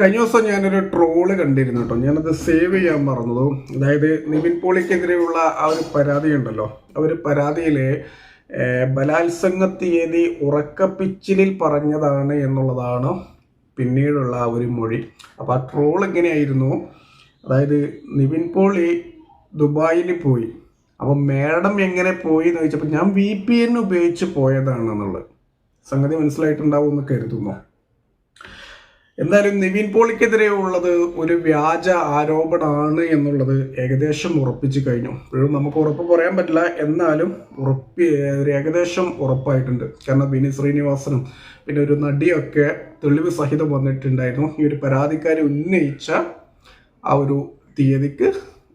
കഴിഞ്ഞ ദിവസം ഞാനൊരു ട്രോൾ കണ്ടിരുന്നു കേട്ടോ ഞാനത് സേവ് ചെയ്യാൻ മറന്നതു? അതായത് നിവിൻ പോളിക്കെതിരെയുള്ള ആ ഒരു പരാതി ഉണ്ടല്ലോ ആ ഒരു പരാതിയിൽ ബലാത്സംഗ തീയതി ഉറക്കപ്പിച്ചിലിൽ പറഞ്ഞതാണ് എന്നുള്ളതാണ് പിന്നീടുള്ള ആ ഒരു മൊഴി. അപ്പോൾ ആ ട്രോൾ എങ്ങനെയായിരുന്നു? അതായത് നിവിൻ പോളി ദുബായിൽ പോയി. അപ്പം മേഡം എങ്ങനെ പോയി എന്ന് ചോദിച്ചപ്പോൾ ഞാൻ വി പി എൻ ഉപയോഗിച്ച് പോയതാണെന്നുള്ളത്. സംഗതി മനസ്സിലായിട്ടുണ്ടാവും എന്ന് കരുതുന്നു. എന്തായാലും നിവിൻ പോളിക്കെതിരെ ഉള്ളത് ഒരു വ്യാജ ആരോപണമാണ് എന്നുള്ളത് ഏകദേശം ഉറപ്പിച്ചു കഴിഞ്ഞു. ഇപ്പോഴും നമുക്ക് ഉറപ്പ് പറയാൻ പറ്റില്ല. എന്നാലും ഉറപ്പി ഏകദേശം ഉറപ്പായിട്ടുണ്ട്. കാരണം ബിനി ശ്രീനിവാസനും പിന്നെ ഒരു നടിയൊക്കെ തെളിവ് സഹിതം വന്നിട്ടുണ്ടായിരുന്നു. ഈ ഒരു പരാതിക്കാരി ഉന്നയിച്ച ആ ഒരു തീയതിക്ക്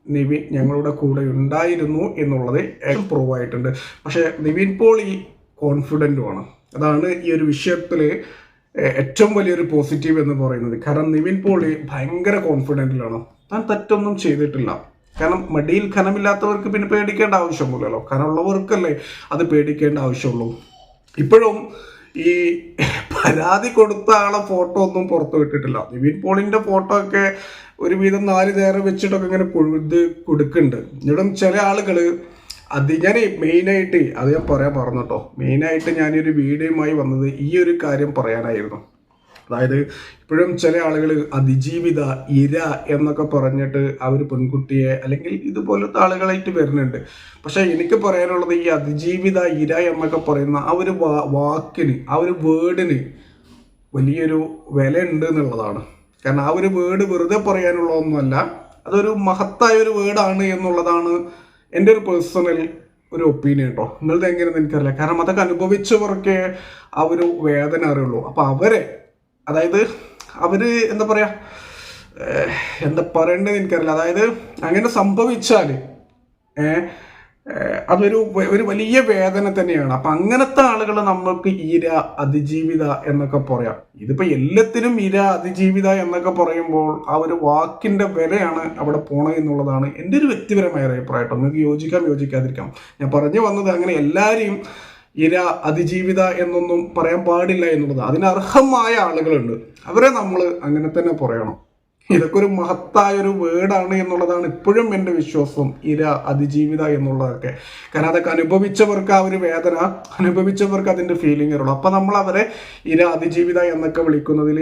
നിവിൻ ഞങ്ങളുടെ കൂടെ ഉണ്ടായിരുന്നു എന്നുള്ളത് പ്രൂവ് ആയിട്ടുണ്ട്. പക്ഷേ നിവിൻ പോളി കോൺഫിഡന്റുമാണ് അതാണ് ഈ ഒരു വിഷയത്തിൽ ഏറ്റവും വലിയൊരു പോസിറ്റീവ് എന്ന് പറയുന്നത്. കാരണം നിവിൻ പോളി ഭയങ്കര കോൺഫിഡന്റിലാണ് താൻ തെറ്റൊന്നും ചെയ്തിട്ടില്ല. കാരണം മടിയിൽ ഖനമില്ലാത്തവർക്ക് പിന്നെ പേടിക്കേണ്ട ആവശ്യമൊന്നുമില്ലല്ലോ. ഖനമുള്ളവർക്കല്ലേ അത് പേടിക്കേണ്ട ആവശ്യമുള്ളൂ. ഇപ്പോഴും ഈ പരാതി കൊടുത്ത ആളെ ഫോട്ടോ ഒന്നും പുറത്തു വിട്ടിട്ടില്ല. നിവിൻ പോളിന്റെ ഫോട്ടോ ഒക്കെ ഒരുവിധം നാല് നേരം വെച്ചിട്ടൊക്കെ ഇങ്ങനെ കൊഴുത് കൊടുക്കുന്നുണ്ട്. ഇവിടെ ചില ആളുകൾ അത് ഞാൻ മെയിനായിട്ട് അത് ഞാൻ പറയാൻ പറഞ്ഞു കേട്ടോ മെയിനായിട്ട് ഞാനൊരു വീഡിയോയുമായി വന്നത് ഈ ഒരു കാര്യം പറയാനായിരുന്നു. അതായത് ഇപ്പോഴും ചില ആളുകൾ അതിജീവിത ഇര എന്നൊക്കെ പറഞ്ഞിട്ട് അവർ പെൺകുട്ടിയെ അല്ലെങ്കിൽ ഇതുപോലത്തെ ആളുകളായിട്ട് വരുന്നുണ്ട്. പക്ഷെ എനിക്ക് പറയാനുള്ളത് ഈ അതിജീവിത ഇര എന്നൊക്കെ പറയുന്ന ആ ഒരു വാക്കിന് ആ ഒരു വേർഡിന് വലിയൊരു വില ഉണ്ട് എന്നുള്ളതാണ്. കാരണം ആ ഒരു വേർഡ് വെറുതെ പറയാനുള്ള ഒന്നുമല്ല അതൊരു മഹത്തായ ഒരു വേർഡാണ് എന്നുള്ളതാണ് എന്റെ ഒരു പേഴ്സണൽ ഒരു ഒപ്പീനിയൻ കേട്ടോ നിങ്ങളുടെ എങ്ങനെയെന്ന് എനിക്കറിയില്ല. കാരണം അതൊക്കെ അനുഭവിച്ചവർക്കേ ആ ഒരു വേദന അറിയുള്ളൂ. അപ്പോൾ അവരെ അതായത് അവർ എന്താ പറയുക എന്താ പറയേണ്ടത് എനിക്കറിയില്ല. അതായത് അങ്ങനെ സംഭവിച്ചാൽ ഏഹ് അതൊരു ഒരു വലിയ വേദന തന്നെയാണ്. അപ്പൊ അങ്ങനത്തെ ആളുകൾ നമ്മൾക്ക് ഇര അതിജീവിത എന്നൊക്കെ പറയാം. ഇതിപ്പോ എല്ലാത്തിനും ഇര അതിജീവിത എന്നൊക്കെ പറയുമ്പോൾ ആ ഒരു വാക്കിന്റെ വിലയാണ് അവിടെ പോണത് എന്നുള്ളതാണ് എന്റെ ഒരു വ്യക്തിപരമായ ഒരു അഭിപ്രായം നിങ്ങൾക്ക് യോജിക്കാം യോജിക്കാതിരിക്കാം. ഞാൻ പറഞ്ഞു വന്നത് അങ്ങനെ എല്ലാവരെയും ഇര അതിജീവിത എന്നൊന്നും പറയാൻ പാടില്ല എന്നുള്ളത്. അതിന് അർഹമായ ആളുകളുണ്ട്. അവരെ നമ്മൾ അങ്ങനെ തന്നെ പറയണം. ഇതൊക്കെ ഒരു മഹത്തായ ഒരു വേർഡാണ് എന്നുള്ളതാണ് ഇപ്പോഴും എന്റെ വിശ്വാസം. ഇര അതിജീവിത എന്നുള്ളതൊക്കെ. കാരണം അതൊക്കെ അനുഭവിച്ചവർക്ക് ആ ഒരു വേദന അനുഭവിച്ചവർക്ക് അതിന്റെ ഫീലിംഗ് ഉള്ളൂ. അപ്പം നമ്മൾ അവരെ ഇര അതിജീവിത എന്നൊക്കെ വിളിക്കുന്നതിൽ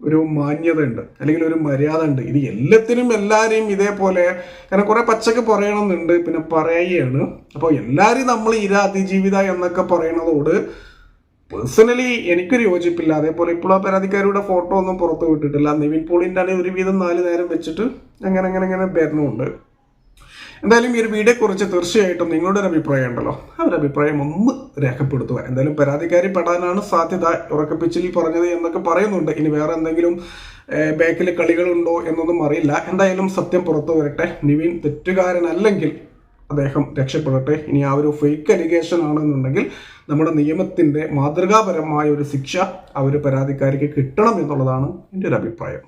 ഒരു മാന്യത ഉണ്ട് അല്ലെങ്കിൽ ഒരു മര്യാദ ഉണ്ട് ഇത് എല്ലാത്തിനും എല്ലാവരെയും ഇതേപോലെ കാരണം കുറെ പച്ചക്ക് പറയണമെന്നുണ്ട് പിന്നെ പറയുകയാണ്. അപ്പോൾ എല്ലാവരും നമ്മൾ ഇര അതിജീവിത എന്നൊക്കെ പറയണതോട് പേഴ്സണലി എനിക്കൊരു യോജിപ്പില്ല. അതേപോലെ ഇപ്പോൾ ആ പരാതിക്കാരുടെ ഫോട്ടോ ഒന്നും പുറത്ത് വിട്ടിട്ടില്ല. നിവിൻ പോളിന്റെ ആണെങ്കിൽ ഒരുവിധം നാല് നേരം വെച്ചിട്ട് അങ്ങനെ അങ്ങനെ അങ്ങനെ വരണമുണ്ട് എന്തായാലും ഈ ഒരു വീഡിയോ കുറിച്ച് തീർച്ചയായിട്ടും നിങ്ങളുടെ ഒരു അഭിപ്രായം ഉണ്ടല്ലോ. ആ ഒരു അഭിപ്രായം ഒന്ന് രേഖപ്പെടുത്തുക. എന്തായാലും പരാതിക്കാരി പെടാനാണ് സാധ്യത ഉറക്കപ്പിച്ചിൽ പറഞ്ഞത് എന്നൊക്കെ പറയുന്നുണ്ട്. ഇനി വേറെ എന്തെങ്കിലും ബാക്കിൽ കളികളുണ്ടോ എന്നൊന്നും അറിയില്ല. എന്തായാലും സത്യം പുറത്തു വരട്ടെ. നിവിൻ തെറ്റുകാരനല്ലെങ്കിൽ അദ്ദേഹം രക്ഷപ്പെടട്ടെ. ഇനി ആ ഒരു ഫേക്ക് അലിഗേഷൻ ആണെന്നുണ്ടെങ്കിൽ നമ്മുടെ നിയമത്തിന്റെ മാതൃകാപരമായ ഒരു ശിക്ഷ ആ ഒരു പരാതിക്കാരിക്ക് കിട്ടണം എന്നുള്ളതാണ് എന്റെ ഒരു അഭിപ്രായം.